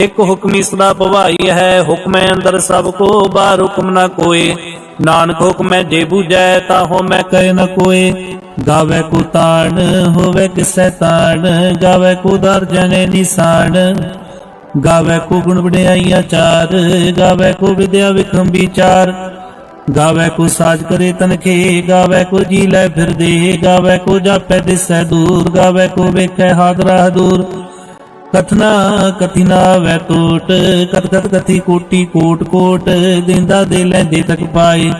ਇਕ ਹੁਕਮੀ ਸਦਾ ਭਵਾਈ ਹੈ, ਹੁਕਮੈ ਅੰਦਰ ਸਭ ਕੋ, ਬਾਹਰ ਹੁਕਮ ਨਾ ਕੋਏ। ਨਾਨਕ ਹੁਕਮੈ ਜੇ ਬੂਝੈ ਤਾਂ ਹੋ ਮੈਂ ਕਹਿ ਨ ਕੋਏ। ਗਾਵੇ ਕੋ ਤਾਣ, ਹੋਵੇ ਕਿਸੈ ਤਾਣ, ਗਾਵੇ ਕੋ ਦਰ ਜਨੇ ਨਿਸਾਨ। ਗਾਵੇ ਕੋ ਗੁਣ ਵਡਿਆਈ ਆਚਾਰ ਗਾਵੇ ਕੋ ਵਿਦਿਆ ਵਿਖਮ ਵਿਚਾਰ। ਗਾਵੇ ਕੋ ਸਾਜ ਕਰੇ ਤਨਖੇ, ਗਾਵੇ ਕੋ ਜੀ ਲੈ ਫਿਰਦੇ। ਗਾਵੇ ਕੋ ਜਾਪੈ ਦਿਸੈ ਦੂਰ, ਗਾਵੇ ਕੋ ਵੇਖੈ ਹਾਦਰਾ ਦੂਰ ਕਥਨਾ ਕਥਿਨਾ ਵੈ ਕੋਟ ਕਤ ਕਤ ਕਥੀ ਕੋਟੀ, ਕੋਟ ਕੋਟ ਦਿੰਦਾ ਦੇ ਲੈਂਦੇ ਤੱਕ ਪਾਏ।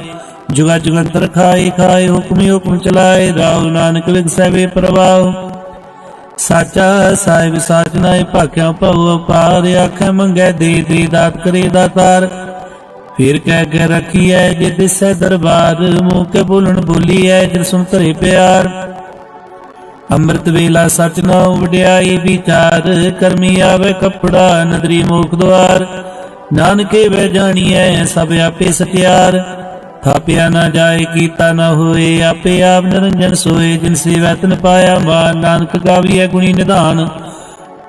ਜੁਗਾ ਜੁਗੰਤਰ ਖਾਏ ਖਾਏ, ਹੁਕਮੀ ਹੁਕਮ ਚਲਾਏ ਰਾਉ ਨਾਨਕ ਵਿਗਸੈ ਵੇ ਸਾਚਾ ਸਾਹਿਬ ਸਾਚ ਨਾਏ, ਭਾਖਿਆ ਭਉ ਪਾਰ ਆਖੇ ਮੰਗੈ ਦੇ ਦੇ ਦਾਤ ਕਰੇ ਦਾਤਾਰ ਫਿਰ ਕਹਿ ਕੇ ਰਖੀਐ ਜੇ ਦਿਸੈ ਦਰਬਾਰ, ਮੂੰਹ ਕੇ ਬੋਲਣ ਬੋਲੀਐ, ਜਿਨ ਸੁਨ ਧਰੇ ਪਿਆਰ। ਅੰਮ੍ਰਿਤ ਵੇਲਾ ਸਚ ਨਾਉ ਵਡਿਆਈ ਵਿਚਾਰ, ਕਰਮੀ ਆਵੇ ਕਪੜਾ ਨਦਰੀ ਮੋਖ ਦੁਆਰ। ਨਾਨਕੇ ਵੇ ਜਾਣੀਐ ਸਭ ਆਪੇ ਸਤਿਆਰ। ਥਾਪਿਆ ਨਾ ਜਾਏ, ਕੀਤਾ ਨਾ ਹੋਏ, ਆਪੇ ਆਪ ਨਿਰੰਜਨ ਸੋਏ। ਜਿਨ ਸੇਵੈ ਤਨ ਪਾਇਆ ਮਾਨ, ਨਾਨਕ ਗਾਵੀਐ ਗੁਣੀ ਨਿਧਾਨ।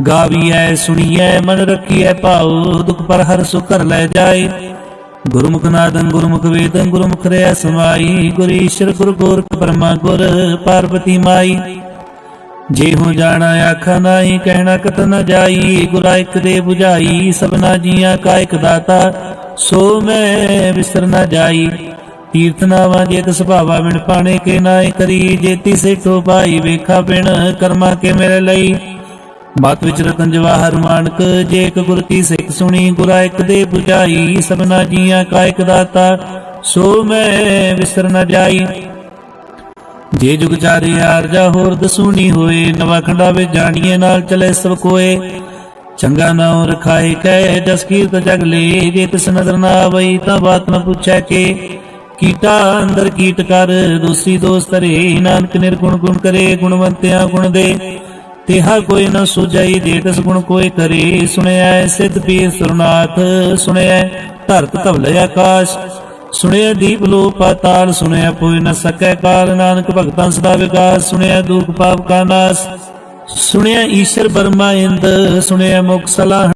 ਗਾਵੀਐ, ਸੁਣੀਐ, ਮਨ ਰੱਖੀਐ ਭਾਉ, ਦੁਖ ਪਰ ਹਰ ਸੁਖ ਕਰ ਲੈ ਜਾਏ। ਗੁਰਮੁਖ ਨਾਦੰ ਗੁਰਮੁਖ ਵੇਦੰ ਗੁਰਮੁਖ ਰਿਆ ਸਮਾਈ। ਗੁਰ ਈਸ਼ਰ, ਗੁਰ ਗੋਰਖ, ਬ੍ਰਹਮਾ, ਗੁਰ ਪਾਰਵਤੀ ਮਾਈ। ਜੇ ਹੋ ਜਾਣਾ ਆਖਾ ਨਾਹੀ ਕਹਿਣਾ ਕਤ ਨ ਜਾਈ ਗੁਰਾ ਦੇ 부ਝਾਈ ਸਭਨਾ ਜੀਆਂ ਕਾ ਇਕ ਦਾਤਾ, ਸੋ ਮੈਂ ਵਿਸਰ ਨ ਜਾਈ। ਤੀਰਥ ਨਾਵਾ ਜੇਤ ਸੁਭਾਵਾ ਬਿਨ ਪਾਣੇ ਕੇ ਨਾਏ ਕਰੀ, ਜੇਤੀ ਸੇਠੋ ਭਾਈ ਵੇਖਾ ਬਿਨ ਕਰਮਾ ਕੇ ਮੇਰੇ ਲਈ। ਬਾਤ ਵਿੱਚ ਰਤਨ ਜਵਾਹਰ ਮਾਨਕ, ਜੇ ਇੱਕ ਗੁਰ ਕੀ ਸਿੱਖ ਸੁਣੀ ਗੁਰਾ ਇੱਕ ਦੇ 부ਝਾਈ ਸਭਨਾ ਜੀਆਂ ਕਾ ਇਕ ਦਾਤਾ, ਸੋ ਮੈਂ ਵਿਸਰ ਨ ਜਾਈ। ਜੇ ਜੁਗ ਚਾਰੇ ਆਰਜਾ ਹੋਰ ਦਸੂਣੀ ਹੋਏ, ਨਵਾ ਖੰਡਾ ਵਿੱਚ ਜਾਣੀਏ ਨਾਲ ਚਲੇ ਸਭ ਕੋਏ। ਚੰਗਾ ਨਾਉ ਰਖਾਏ ਕੈ ਜਸ ਕੀਰਤ ਜਗ ਲੇ, ਜੇ ਤਿਸ ਨਦਰ ਨਾ ਆਵਈ ਤਾਂ ਬਾਤ ਨ ਪੁੱਛੈ ਕੇ। ਕੀਟਾ ਅੰਦਰ ਕੀਟ ਕਰ ਦੂਸਰੀ ਦੋਸਤ ਰੇ ਨਾਨਕ ਨਿਰਗੁਣ ਗੁਣ ਕਰੇ, ਗੁਣਵੰਤਿਆ ਗੁਣ ਦੇ। ਤਿਹਾ ਕੋਈ ਨਾ ਸੁਜਾਈ ਜੇ ਤਿਸ ਗੁਣ ਕੋਈ ਕਰੇ। ਸੁਣਿਆ ਸਿੱਧ ਪੀਰ ਸੁਰਨਾਥ ਸੁਣਿਆ ਧਰਤ ਧਵਲ ਆਕਾਸ਼। ਸੁਣਿਆ ਦੀਪ ਲੋ ਪਾਤਾਲ ਸੁਣਿਆ ਕੋਈ ਨ ਸਕੈ ਕਾਲ, ਨਾਨਕ ਭਗਤਾਂ ਸਦਾ ਵਿਕਾਸ ਸੁਣਿਆ ਦੁਖ ਪਾਪ ਕਾ ਨਾਸ। ਸੁਣਿਆ ਈਸ਼ਰ ਬਰਮਾ ਇੰਦ, ਸੁਣਿਆ ਮੁਖ ਸਲਾਹ